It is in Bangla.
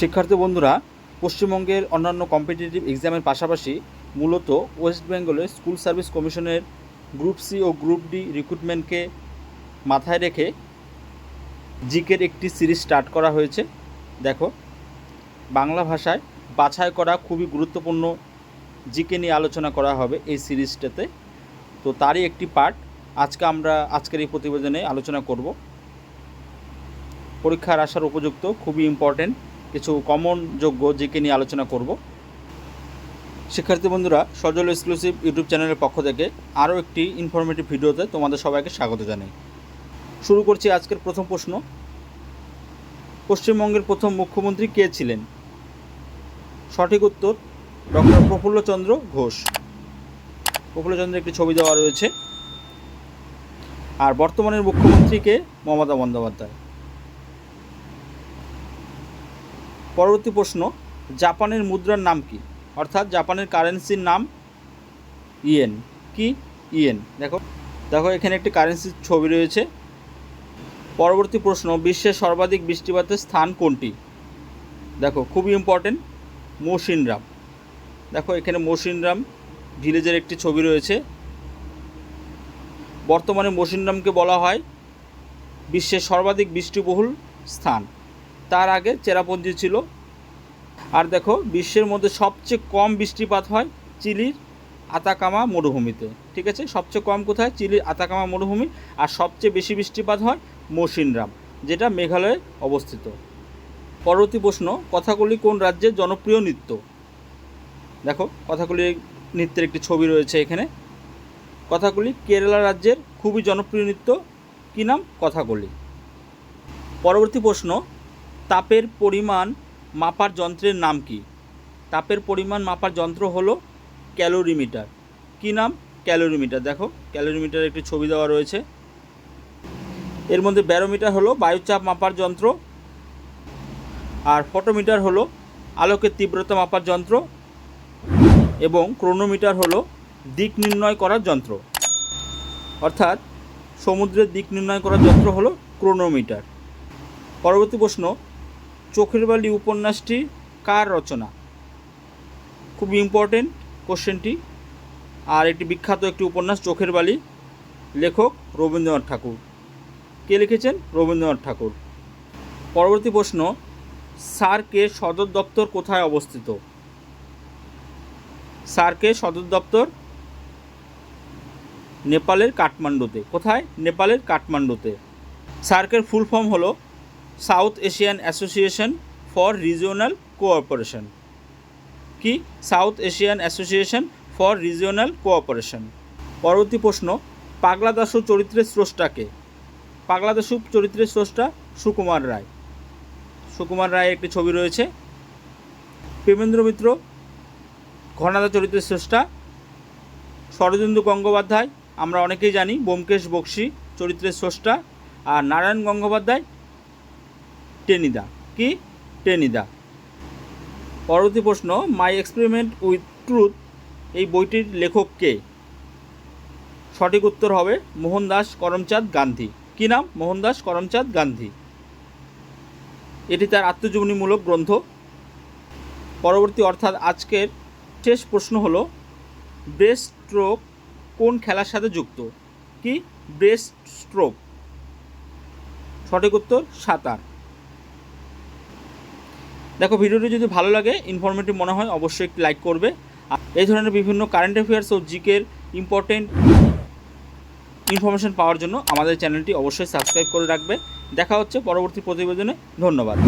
শিক্ষার্থী বন্ধুরা, পশ্চিমবঙ্গের অন্যান্য কম্পিটিটিভ এক্সামের পাশাপাশি মূলত ওয়েস্ট বেঙ্গলের স্কুল সার্ভিস কমিশনের গ্রুপ সি ও গ্রুপ ডি রিক্রুটমেন্টকে মাথায় রেখে জিকের একটি সিরিজ স্টার্ট করা হয়েছে। দেখো, বাংলা ভাষায় বাছাই করা খুবই গুরুত্বপূর্ণ জিকে নিয়ে আলোচনা করা হবে এই সিরিজটাতে তো। তারই একটি পার্ট আজকে আমরা আজকের এই প্রতিবেদনে আলোচনা করব। পরীক্ষার আসার উপযুক্ত, খুবই ইম্পর্টেন্ট কিছু কমন যোগ্য জিকে নিয়ে আলোচনা করব। শিক্ষার্থী বন্ধুরা, সজল এক্সক্লুসিভ ইউটিউব চ্যানেলের পক্ষ থেকে আরও একটি ইনফরমেটিভ ভিডিওতে তোমাদের সবাইকে স্বাগত জানাই। শুরু করছি আজকের প্রথম প্রশ্ন। পশ্চিমবঙ্গের প্রথম মুখ্যমন্ত্রী কে ছিলেন? সঠিক উত্তর, ডক্টর প্রফুল্লচন্দ্র ঘোষ। প্রফুল্লচন্দ্রের একটি ছবি দেওয়া রয়েছে। আর বর্তমানের মুখ্যমন্ত্রীকে মমতা বন্দ্যোপাধ্যায়। পরবর্তী প্রশ্ন, জাপানের মুদ্রার নাম কি? অর্থাৎ জাপানের কারেন্সির নাম ইয়েন। কি? ইয়েন। দেখো দেখো এখানে একটি কারেন্সির ছবি রয়েছে। পরবর্তী প্রশ্ন, বিশ্বের সর্বাধিক বৃষ্টিপাতের স্থান কোনটি? দেখো, খুবই ইম্পর্টেন্ট মৌসিনরাম। দেখো, এখানে মৌসিনরাম ভিলেজের একটি ছবি রয়েছে। বর্তমানে মৌসিনরামকে বলা হয় বিশ্বের সর্বাধিক বৃষ্টিবহুল স্থান। তার আগে চেরাপুঞ্জি ছিল। আর দেখো, বিশ্বের মধ্যে সবচেয়ে কম বৃষ্টিপাত হয় চিলির আতাকামা মরুভূমিতে। ঠিক আছে? সবচেয়ে কম কোথায়? চিলির আতাকামা মরুভূমি। আর সবচেয়ে বেশি বৃষ্টিপাত হয় মৌসিনরাম, যেটা মেঘালয়ে অবস্থিত। পরবর্তী প্রশ্ন, কথাগুলি কোন রাজ্যের জনপ্রিয় নৃত্য? দেখো, কথাগুলি, নৃত্যের একটি ছবি রয়েছে এখানে। কথাগুলি, কেরালা রাজ্যের খুবই জনপ্রিয় নৃত্য। কী নাম? কথাগুলি। পরবর্তী প্রশ্ন তাপের পরিমাণ মাপার যন্ত্রের নাম কি? তাপের পরিমাণ মাপার যন্ত্র হলো ক্যালোরিমিটার। কি নাম? ক্যালোরিমিটার। দেখো ক্যালোরিমিটার একটি ছবি দেওয়া রয়েছে। এর মধ্যে ব্যারোমিটার হলো বায়ুচাপ মাপার যন্ত্র। আর ফটোমিটার হলো আলোকের তীব্রতা মাপার যন্ত্র। এবং ক্রোনোমিটার হলো দিক নির্ণয় করার যন্ত্র। অর্থাৎ সমুদ্রের দিক নির্ণয় করার যন্ত্র হলো ক্রোনোমিটার। পরবর্তী প্রশ্ন চোখের বালি উপন্যাসটি কার রচনা? খুব ইম্পর্টেন্ট কোশ্চেনটি আর একটি বিখ্যাত একটি উপন্যাস, চোখের বালি, লেখক রবীন্দ্রনাথ ঠাকুর। কে লিখেছেন? রবীন্দ্রনাথ ঠাকুর। পরবর্তী প্রশ্ন সার্কের সদর দপ্তর কোথায় অবস্থিত? সার্কের সদর দপ্তর? নেপালের কাঠমান্ডুতে। কোথায়? নেপালের কাঠমান্ডুতে। সার্কের ফুল ফর্ম হলো South Asian Association for Regional Cooperation. কি? South Asian Association for Regional Cooperation. পরবর্তী প্রশ্ন পাগলা দাসু চরিত্রের স্রষ্টাকে পাগলা দাসু চরিত্রের স্রষ্টা সুকুমার রায়। সুকুমার রায় একটি ছবি রয়েছে। প্রেমেন্দ্র মিত্র, ঘনাদা চরিত্রের স্রষ্টা, শরদিন্দু গঙ্গোপাধ্যায়, আমরা অনেকেই জানি, ব্যোমকেশ বক্সি চরিত্রের স্রষ্টা, আর নারায়ণ গঙ্গোপাধ্যায় টেনিদা। কি? টেনিদা। পরবর্তী প্রশ্ন মাই এক্সপেরিমেন্ট উইথ ট্রুথ এই বইটির লেখক কে? সঠিক উত্তর হবে মোহনদাস করমচাঁদ গান্ধী। কি নাম? মোহনদাস করমচাঁদ গান্ধী। এটি তার আত্মজীবনীমূলক গ্রন্থ। পরবর্তী অর্থাৎ আজকের শেষ প্রশ্ন হল ব্রেস্ট স্ট্রোক কোন খেলার সাথে যুক্ত? কি? ব্রেস্ট স্ট্রোক সঠিক উত্তর সাঁতার। দেখো, ভিডিওটি যদি ভালো লাগে ইনফরমেটিভ মনে হয়, অবশ্যই একটি লাইক করবে। এই ধরনের বিভিন্ন কারেন্ট অ্যাফেয়ার্স ও জিকের ইম্পর্টেন্ট ইনফরমেশন পাওয়ার জন্য আমাদের চ্যানেলটি অবশ্যই সাবস্ক্রাইব করে রাখবে। দেখা হচ্ছে পরবর্তী প্রতিবেদনে। ধন্যবাদ।